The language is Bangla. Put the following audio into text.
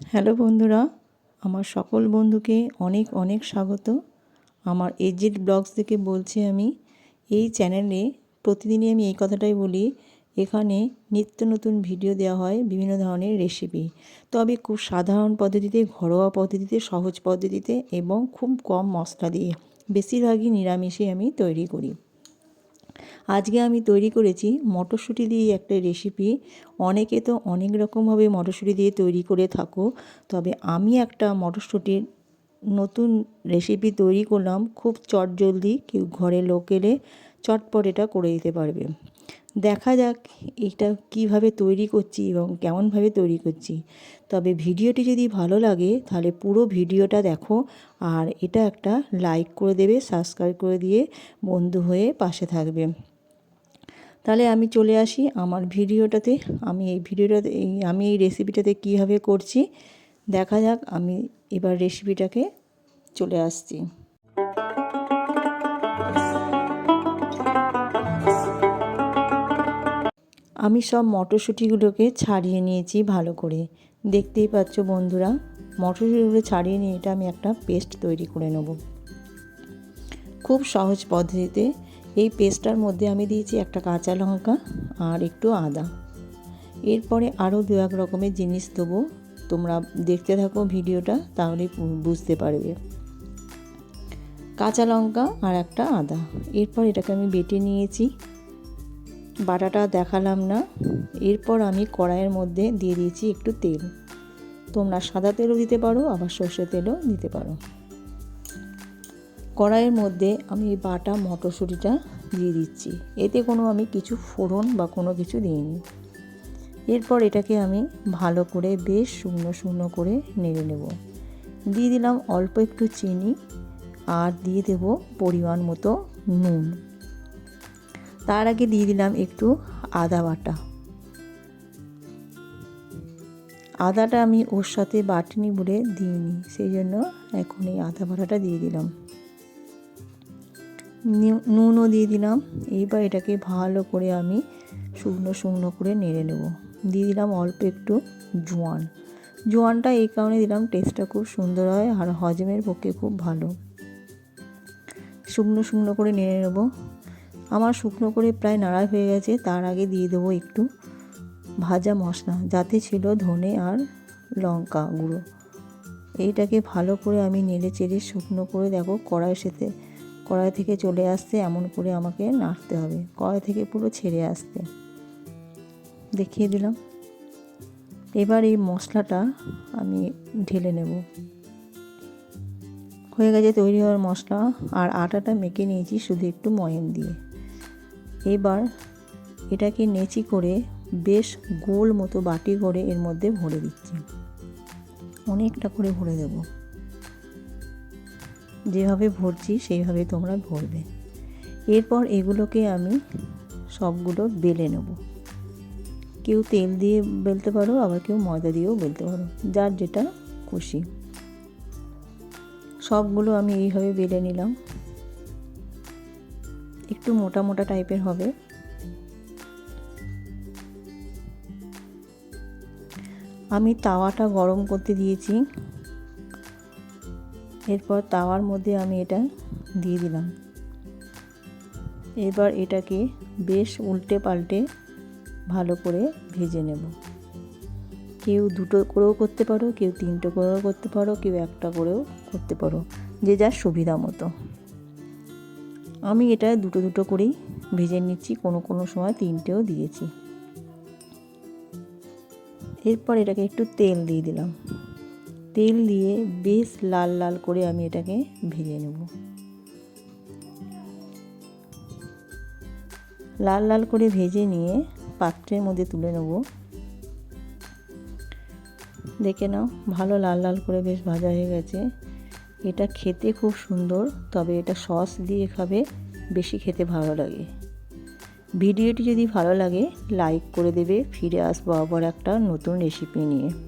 হ্যালো বন্ধুরা, আমার সকল বন্ধুকে অনেক অনেক স্বাগত। আমার এজেড ব্লগস থেকে বলছি আমি, এই চ্যানেলে প্রতিদিনই আমি এই কথাটাই বলি, এখানে নিত্য নতুন ভিডিও দেওয়া হয় বিভিন্ন ধরনের রেসিপি তবে খুব সাধারণ পদ্ধতিতে, ঘরোয়া পদ্ধতিতে, সহজ পদ্ধতিতে এবং খুব কম মশলা দিয়ে। বেশিরভাগই নিরামিষে আমি তৈরি করি। আজকে আমি তৈরি করেছি মটরশুঁটি দিয়ে একটা রেসিপি অনেকে তো অনেক রকমভাবে মটরশুঁটি দিয়ে তৈরি করে থাকো, তবে আমি একটা মটরশুঁটির নতুন রেসিপি তৈরি করলাম, খুব চটজলদি, কেউ ঘরে লোক এলে চটপট এটা করে দিতে পারবে। দেখা যাক এটা কীভাবে তৈরি করছি এবং কেমনভাবে তৈরি করছি। তবে ভিডিওটি যদি ভালো লাগে, তাহলে পুরো ভিডিওটা দেখো আর এটা একটা লাইক করে দেবে সাবস্ক্রাইব করে দিয়ে বন্ধু হয়ে পাশে থাকবে। তাহলে আমি চলে আসি আমার ভিডিওটাতে। আমি এই ভিডিওটাতে আমি এই রেসিপিটাতে কীভাবে করছি, দেখা যাক আমি এবার রেসিপিটাকে চলে আসছি। আমি সব মটরশুঁটিগুলোকে ছাড়িয়ে নিয়েছি ভালো করে। দেখতেই পাচ্ছ বন্ধুরা, মটরশুঁটিগুলো ছাড়িয়ে নিয়ে এটা আমি একটা পেস্ট তৈরি করে নেব। খুব সহজ পদ্ধতিতে এই পেস্টটার মধ্যে আমি দিয়েছি একটা কাঁচা লঙ্কা আর একটু আদা। এরপরে আরও দু এক রকমের জিনিস দেবো। তোমরা দেখতে থাকো ভিডিওটা, তাহলে বুঝতে পারবে। কাঁচা লঙ্কা আর একটা আদা। এরপর এটাকে আমি বেটে নিয়েছি। বাটাটা দেখালাম না। এরপর আমি কড়াইয়ের মধ্যে দিয়ে দিয়েছি একটু তেল। তোমরা সাদা তেলও দিতে পারো, আবার সর্ষে তেলও দিতে পারো। কড়াইয়ের মধ্যে আমি বাটা মটরশুঁটিটা দিয়ে দিচ্ছি। এতে কোনো আমি কিছু ফোড়ন বা কোনো কিছু দিইনি। এরপর এটাকে আমি ভালো করে বেশ শুকনো শুকনো করে নেড়ে নেব। দিয়ে দিলাম অল্প একটু চিনি আর দিয়ে দেব পরিমাণ মতো নুন। তার আগে দিয়ে দিলাম একটু আদা বাটা। আদাটা আমি ওর সাথে বাটনি বলে দিইনি, সেই জন্য এখন এই আদা বাটাটা দিয়ে দিলাম। নুনও দিয়ে দিলাম। এইবার এটাকে ভালো করে আমি শুকনো শুকনো করে নেড়ে নেব। দিয়ে দিলাম অল্প একটু জোয়ান। জোয়ানটা এই কারণে দিলাম টেস্টটা খুব সুন্দর হয় আর হজমের পক্ষে খুব ভালো। শুকনো শুকনো করে নেড়ে নেব। আমার শুকনো করে প্রায় নাড়া হয়ে গেছে, তার আগে দিয়ে দেবো একটু ভাজা মশলা, যাতে ছিল ধনে আর লঙ্কা গুঁড়ো। এইটাকে ভালো করে আমি নেড়ে চেড়ে শুকনো করে দেখো কড়াই সাথে কড়াই থেকে চলে আসতে এমন করে আমাকে নাড়তে হবে। কড়াই থেকে পুরো ছেড়ে আসতে। দেখিয়ে দিলাম। এবার এই মশলাটা আমি ঢেলে নেব। হয়ে গেছে তৈরি হওয়ার মশলা। আর আটাটা মেখে নিয়েছি শুধু একটু ময়ম দিয়ে। এবার এটাকে নেচি করে বেশ গোল মতো বাটি করে এর মধ্যে ভরে দিচ্ছি। অনেকটা করে ভরে দেবো। যেভাবে ভরছি, সেইভাবে তোমরা ভরবে। এরপর এগুলোকে আমি সবগুলো বেলে নেব। কেউ তেল দিয়ে বেলতে পারো, আবার কেউ ময়দা দিয়েও বেলতে পারো, যার যেটা খুশি। সবগুলো আমি এইভাবে বেলে নিলাম। একটু মোটা মোটা টাইপের হবে। আমি তাওয়াটা গরম করতে দিয়েছি। এরপর তাওয়ার মধ্যে আমি এটা দিয়ে দিলাম। এবার এটাকে বেশ উল্টে পাল্টে ভালো করে ভেজে নেব। কেউ দুটো করেও করতে পারো, কেউ তিনটে করেও করতে পারো, কেউ একটা করেও করতে পারো, যে যার সুবিধা মতো। আমি এটা দুটো দুটো করেই ভেজে নিচ্ছি, কোনো কোনো সময় তিনটেও দিয়েছি। এরপর এটাকে একটু তেল দিয়ে দিলাম। তেল দিয়ে বেশ লাল লাল করে আমি এটাকে ভেজে নেব। লাল লাল করে ভেজে নিয়ে পাত্রের মধ্যে তুলে নেব। দেখে নাও, ভালো লাল লাল করে বেশ ভাজা হয়ে গেছে। এটা খেতে খুব সুন্দর, তবে এটা সস দিয়ে খাবে, বেশি খেতে ভালো লাগে। ভিডিওটি যদি ভালো লাগে, লাইক করে দেবে, ফিরে আসব আবার একটা নতুন রেসিপি নিয়ে।